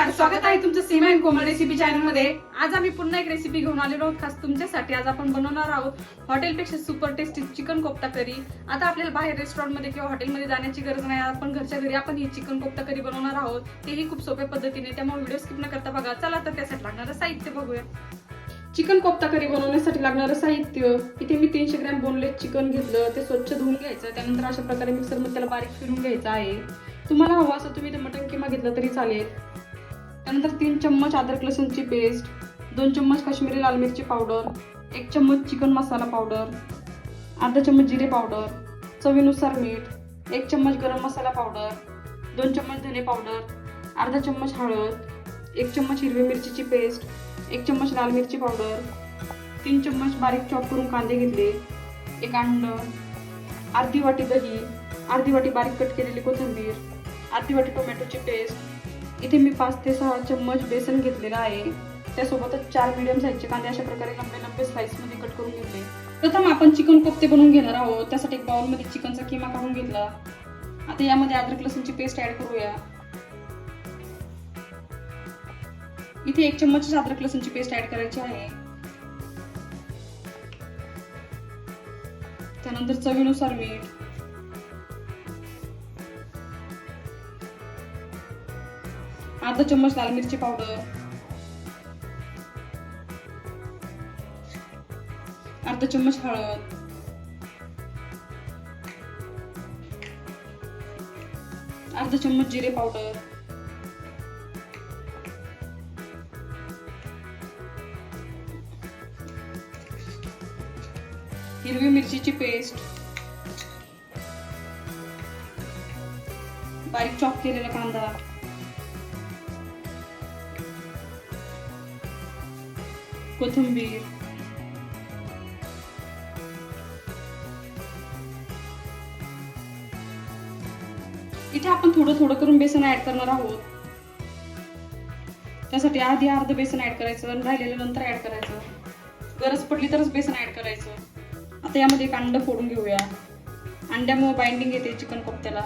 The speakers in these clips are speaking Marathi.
नमस्कार स्वागत आहे तुमचं सीमा अँड कोमल रेसिपी चॅनलमध्ये. आज आम्ही पुन्हा एक रेसिपी घेऊन आलेलो आहोत खास तुमच्यासाठी. आज आपण बनवणार आहोत हॉटेलपेक्षा super tasty chicken kofta curry आता आपल्याला बाहेर रेस्टॉरंटमध्ये किंवा हॉटेलमध्ये जाण्याची गरज नाही. आपण घरच्या घरी आपण ही चिकन कोफ्ता करी बनवणार आहोत. तेही खूप सोप्या पद्धतीने. त्यामुळे व्हिडिओ स्किप न करता बघा. चला तर त्यासाठी लागणारं साहित्य बघूया. चिकन कोफ्ता करी बनवण्यासाठी लागणारं साहित्य इथे मी तीनशे ग्रॅम बोनलेस चिकन घेतलं. ते स्वच्छ धुवून घ्यायचं. त्यानंतर अशा प्रकारे मिक्सरमध्ये त्याला बारीक फिरून घ्यायचं आहे. तुम्हाला हवं असं तुम्ही ते मटन किमा घेतलं तरी चालेल. त्यानंतर तीन चम्मच अद्रक लसूणची पेस्ट दोन चम्मच काश्मीरी लाल मिरची पावडर एक चम्मच चिकन मसाला पावडर अर्धा चम्मच जिरे पावडर चवीनुसार मीठ एक चम्मच गरम मसाला पावडर दोन चम्मच धने पावडर अर्धा चम्मच हळद एक चम्मच हिरवी मिरचीची पेस्ट एक चम्मच लाल मिरची पावडर तीन चम्मच बारीक चॉप करून कांदे घेतले एक अंड अर्धी वाटी दही अर्धी वाटी बारीक कट केलेली कोथिंबीर अर्धी वाटी टोमॅटोची पेस्ट इथे मी पाच ते सहा चम्मच बेसन घेतलेलं आहे. त्यासोबतच चार मिडियम साईजचे कांदे अशा प्रकारे लंबे लंबे स्लाइसमध्ये कट करून घेतले. प्रथम आपण चिकन कोफ्ते बनवून घेणार आहोत. त्यासाठी एक बाउलमध्ये चिकनचा किमा काढून घेतला. आता यामध्ये अद्रक लसूणची पेस्ट ऍड करूया. इथे एक चम्मच अद्रक लसूणची पेस्ट ऍड करायची आहे. त्यानंतर चवीनुसार मीठ. अर्धा चम्मच लाल मिरची पावडर. अर्धा चम्मच हळद. अर्धा चम्मच जिरे पावडर. हिरवी मिरचीची पेस्ट. बारीक चॉप केलेला कांदा. कोथिंबीर. इथे आपण थोडं थोडं करून बेसन ऍड करणार आहोत. त्यासाठी आधी अर्ध बेसन ऍड करायचं आणि राहिलेलं नंतर ऍड करायचं. गरज पडली तरच बेसन ऍड करायचं. आता यामध्ये एक अंड फोडून घेऊया. अंड्यामुळे बाइंडिंग येते चिकन कोफ्त्याला.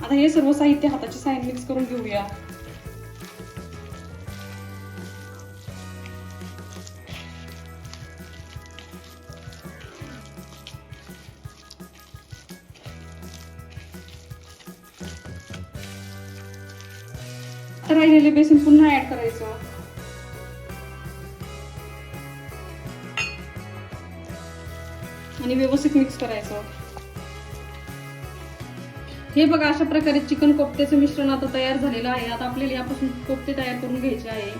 आता हे सर्व साहित्य हाताची साईन मिक्स करून घेऊया. राहिलेले बेसन पुन्हा ऍड करायचं. आणि व्यवस्थित मिक्स करायचं. हे बघा अशा प्रकारे चिकन कोफ्त्याचं मिश्रण आता तयार झालेलं आहे. आता आपल्याला यापासून कोफ्ते तयार करून घ्यायचे आहे.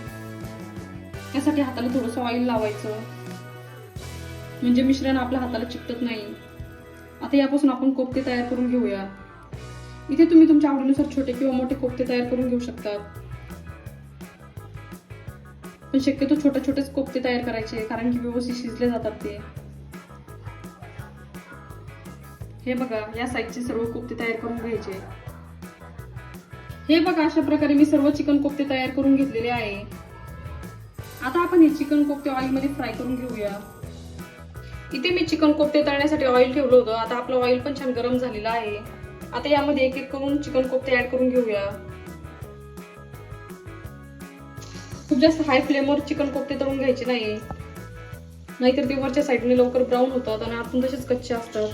यासाठी हाताला थोडंसं ऑइल लावायचं. म्हणजे मिश्रण आपल्या हाताला चिकटत नाही. आता यापासून आपण कोफ्ते तयार करून घेऊया. इथे तुम्ही तुमच्या आवडीनुसार छोटे किंवा मोठे कोफ्ते तयार करून घेऊ शकतात. पण शक्यतो छोटे छोटेच कोफ्ते तयार करायचे कारण की व्यवस्थित शिजले जातात ते. हे बघा या साईजचे सर्व कोफ्ते तयार करून घ्यायचे. हे बघा अशा प्रकारे मी सर्व चिकन कोफ्ते तयार करून घेतलेले आहे. आता आपण हे चिकन कोफ्ते ऑइलमध्ये फ्राय करून घेऊया. इथे मी चिकन कोफ्ते तळण्यासाठी ऑइल ठेवलं होतं. आता आपलं ऑइल पण छान गरम झालेलं आहे. आता यामध्ये एक एक करून चिकन कोफ्ते ऍड करून घेऊया. खूप जास्त हाय फ्लेमवर चिकन कोफ्ते तळून घ्यायचे नाही नाहीतर ते वरच्या साईडने लवकर ब्राऊन होतात आणि आतून तसेच कच्चे असतात.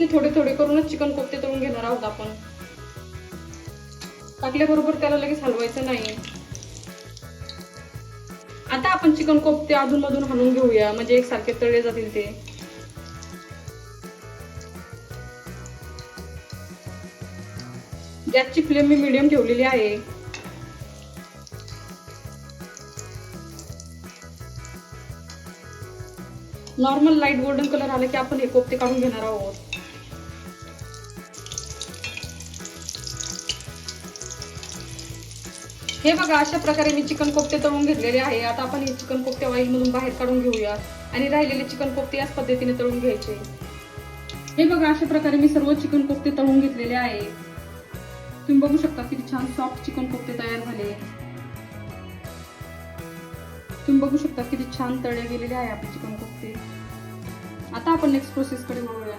इथे थोडे थोडे करूनच चिकन कोफ्ते तळून घेणार आहोत आपण. टाकल्याबरोबर त्याला लगेच हलवायचं नाही. आता आपण चिकन कोफ्ते अधून मधून हलवून घेऊया म्हणजे एकसारखे तळले जातील ते. गॅसची फ्लेम मी मिडियम ठेवलेली आहे. नॉर्मल लाइट गोल्डन कलर आला की आपण हे कोफ्ते काढून घेणार आहोत. हे बघा अशा प्रकारे मी चिकन कोफ्ते तळून घेतलेले आहे. आता आपण हे चिकन कोफ्ते ऑइल बाहेर काढून घेऊया आणि राहिलेले चिकन कोफ्ते याच पद्धतीने तळून घ्यायचे. हे बघा अशा प्रकारे मी सर्व चिकन कोफ्ते तळून घेतलेले आहे. तुम्ही बघू शकता किती छान सॉफ्ट चिकन कोफ्ते तयार झाले. तुम्ही बघू शकता किती छान तळले गेलेले आहे आपले चिकन कोफ्ते. आता आपण नेक्स्ट प्रोसेस कडे वळूया.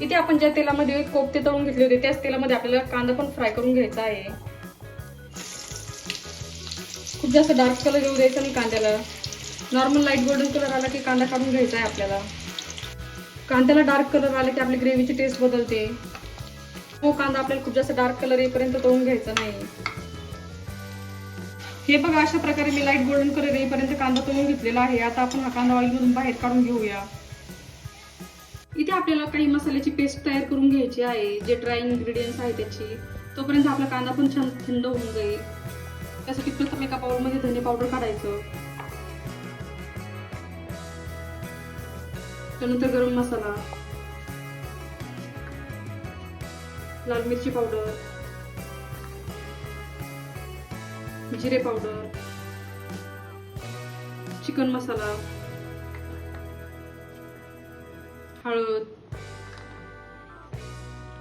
इथे आपण ज्या तेलामध्ये कोफ्ते तळून घेतले होते त्याच तेलामध्ये आपल्याला कांदा पण फ्राय करून घ्यायचा आहे. खूप जास्त डार्क कलर येऊ द्यायचा नाही कांद्याला. नॉर्मल लाइट गोल्डन कलर आला की कांदा काढून घ्यायचा आहे आपल्याला. कांद्याला डार्क कलर आले की आपली ग्रेव्हीची टेस्ट बदलते. हो कांदा आपल्याला खूप जास्त डार्क कलर येईपर्यंत तळून घ्यायचा नाही. हे बघा अशा प्रकारे मी लाइट गोल्डन कलर येईपर्यंत कांदा तळून घेतलेला आहे. आता आपण हा कांदा ऑइलमधून बाहेर काढून घेऊया. इथे आपल्याला काही मसाल्याची पेस्ट तयार करून घ्यायची आहे. जे ड्राय इन्ग्रेडियंट्स आहे त्याची. तोपर्यंत आपला कांदा पण छान थंड होऊन जाईल. त्यासाठी प्रथम एका बाउलमध्ये धने पावडर काढायचं. त्यानंतर गरम मसाला. लाल मिरची पावडर जिरे पावडर चिकन मसाला. हळद.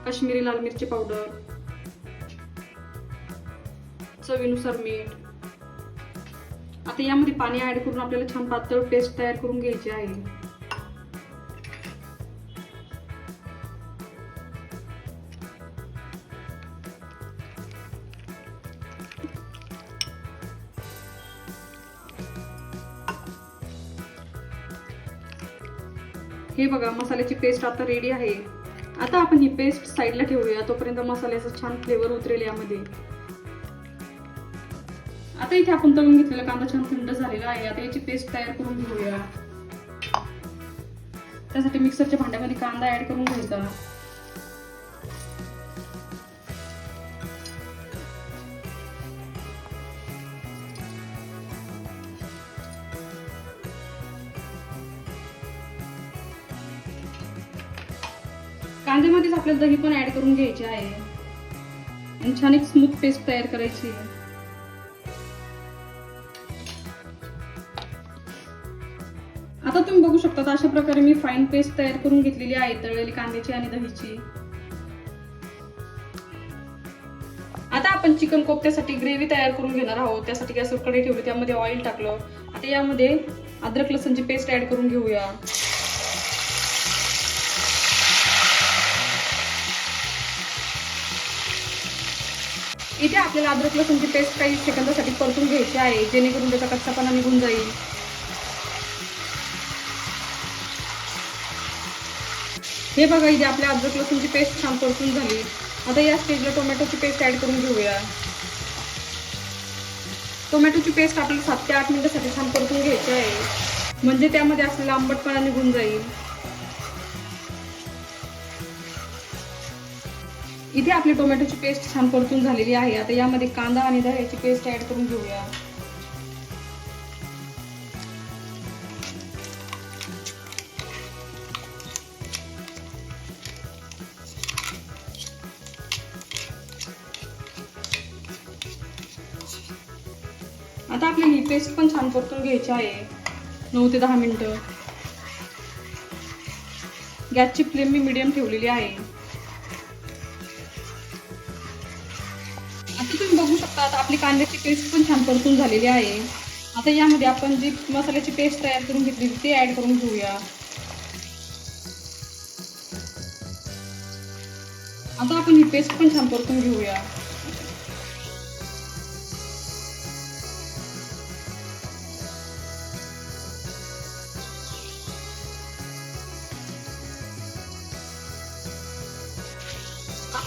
काश्मीरी लाल मिरची पावडर चवीनुसार मीठ. आता यामध्ये पाणी ऍड करून आपल्याला छान पातळ पेस्ट तयार करून घ्यायची आहे. हे बघा मसाल्याची पेस्ट आता रेडी आहे. आता आपण ही पेस्ट साईडला ठेवूया. तोपर्यंत मसाल्याचा छान फ्लेवर उतरेल यामध्ये. आता इथे आपण तळून घेतलेला कांदा छान थंड झालेला आहे. आता याची पेस्ट तयार करून घेऊया. त्यासाठी मिक्सरच्या भांड्यामध्ये कांदा ऍड करून घ्यायचा. कांद्यामध्येच आपल्याला दही पण ऍड करून घ्यायची आहे. आणि छान एक स्मूथ पेस्ट तयार करायची आहे. आता तुम्ही बघू शकता अशा प्रकारे मी फाईन पेस्ट तयार करून घेतलेली आहे तळलेली कांद्याची आणि दहीची. आता आपण चिकन कोफ्त्यासाठी ग्रेव्ही तयार करून घेणार आहोत. त्यासाठी गॅसवर कढई ठेवली त्यामध्ये ऑइल टाकलं. आता यामध्ये अद्रक लसणची पेस्ट ऍड करून घेऊया. इथे आपल्याला अद्रक लसूणची पेस्ट काही सेकंदासाठी परतून घ्यायची आहे जेणेकरून त्याचा कच्चापणा निघून जाईल. हे बघा इथे आपल्या अद्रक लसूणची पेस्ट छान परतून झाली. आता या स्टेजला टोमॅटोची पेस्ट ऍड करून घेऊया. टोमॅटोची पेस्ट आपल्याला सात ते आठ मिनिटासाठी छान परतून घ्यायची आहे. म्हणजे त्यामध्ये असलेला आंबटपणा निघून जाईल. इथे आपली टोमॅटोची पेस्ट छान परतून झालेली आहे. आता यामध्ये कांदा आणि दह्याची पेस्ट ऍड करून घेऊया. आता आपली ही पेस्ट पण छान परतून घ्यायची आहे. नऊ ते दहा मिनिटं. गॅसची फ्लेम मी मिडियम ठेवलेली आहे. आता तुम्ही बघू शकता आता आपली कांद्याची पेस्ट पण छान परतून झालेली आहे. आता यामध्ये आपण जी मसाल्याची पेस्ट तयार करून घेतली ते ऍड करून घेऊया. आता आपण ही पेस्ट पण छान परतून घेऊया.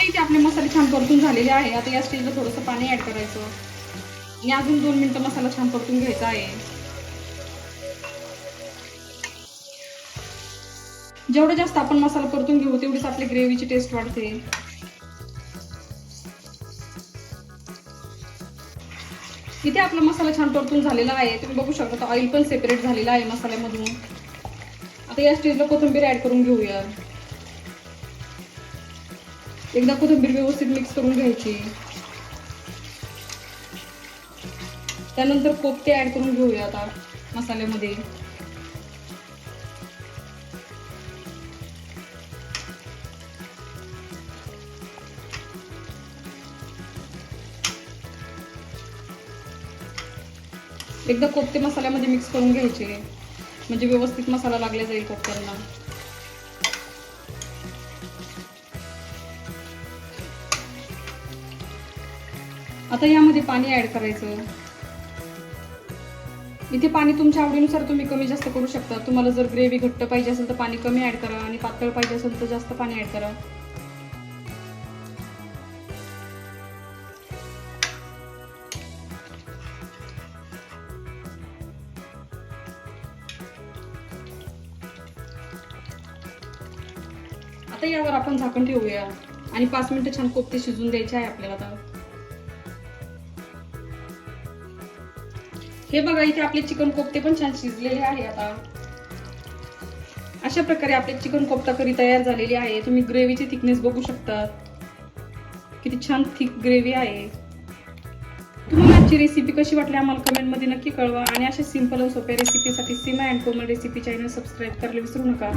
आता इथे आपले मसाले छान परतून झालेले आहे. आता या स्टेजला थोडंसं पाणी ऍड करायचं. आणि अजून दोन मिनटं मसाला छान परतून घ्यायचा आहे. जेवढं जास्त आपण मसाला परतून घेऊ तेवढीच आपली ग्रेव्हीची टेस्ट वाढते. इथे आपला मसाला छान परतून झालेला आहे. तुम्ही बघू शकता ऑइल पण सेपरेट झालेला आहे मसाल्यामधून. आता या स्टेजला कोथिंबीर ऍड करून घेऊया. एकदा कोथिंबीर व्यवस्थित मिक्स करून घ्यायची. त्यानंतर कोफ्ते ऍड करून घेऊया आता मसाल्यामध्ये. एकदा कोफ्ते मसाल्यामध्ये मिक्स करून घ्यायचे. म्हणजे व्यवस्थित मसाला लागला जाईल कोफ्त्यांना आता यामध्ये पाणी ऍड करायचं. इथे पाणी तुमच्या आवडीनुसार तुम्ही कमी जास्त करू शकता. तुम्हाला जर ग्रेव्ही घट्ट पाहिजे असेल तर पाणी कमी ऍड करा आणि पातळ पाहिजे असेल तर जास्त पाणी ऍड करा. आता यावर आपण झाकण ठेवूया. आणि पाच मिनिटं छान कोफ्ते शिजून द्यायचे आहे आपल्याला आता. हे बघा इथे आपले चिकन कोफ्ते पण छान शिजलेले आहे आता. अशा प्रकारे आपले चिकन कोफ्ता करी तयार झालेली आहे. तुम्ही ग्रेव्हीची थिकनेस बघू शकता किती छान थिक ग्रेव्ही आहे. तुम्हाला आजची रेसिपी कशी वाटली आम्हाला कमेंटमध्ये नक्की कळवा. आणि अशा सिंपल आणि सोप्या रेसिपीसाठी Seema and Komal recipe channel subscribe करायला विसरू नका.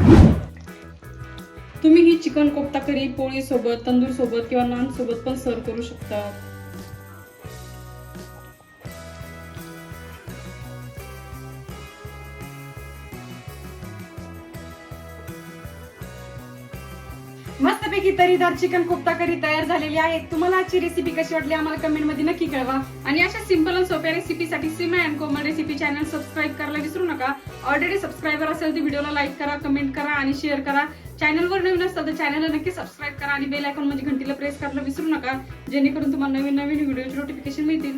तुम्ही ही चिकन कोफ्ता करी पोळी सोबत तंदूर सोबत किंवा नानसोबत पण सर्व करू शकता. मस्तपैकी तरीदार चिकन कोफ्ता करी तयार झालेली आहे. तुम्हाला आजची रेसिपी कशी वाटली आम्हाला कमेंटमध्ये नक्की कळवा. आणि अशा सिंपल आणि सोप्या रेसिपीसाठी Seema and Komal recipe channel subscribe करायला विसरू नका. ऑलरेडी सबस्क्रायबर असेल तर व्हिडिओला लाईक करा कमेंट करा आणि शेअर करा. चॅनलवर नवीन असतात तर चॅनलला नक्की सबस्क्राईब करा आणि बेल आयकॉन म्हणजे घंटीला प्रेस करायला विसरू नका. जेणेकरून तुम्हाला नवीन नवीन व्हिडिओचे नोटिफिकेशन मिळतील.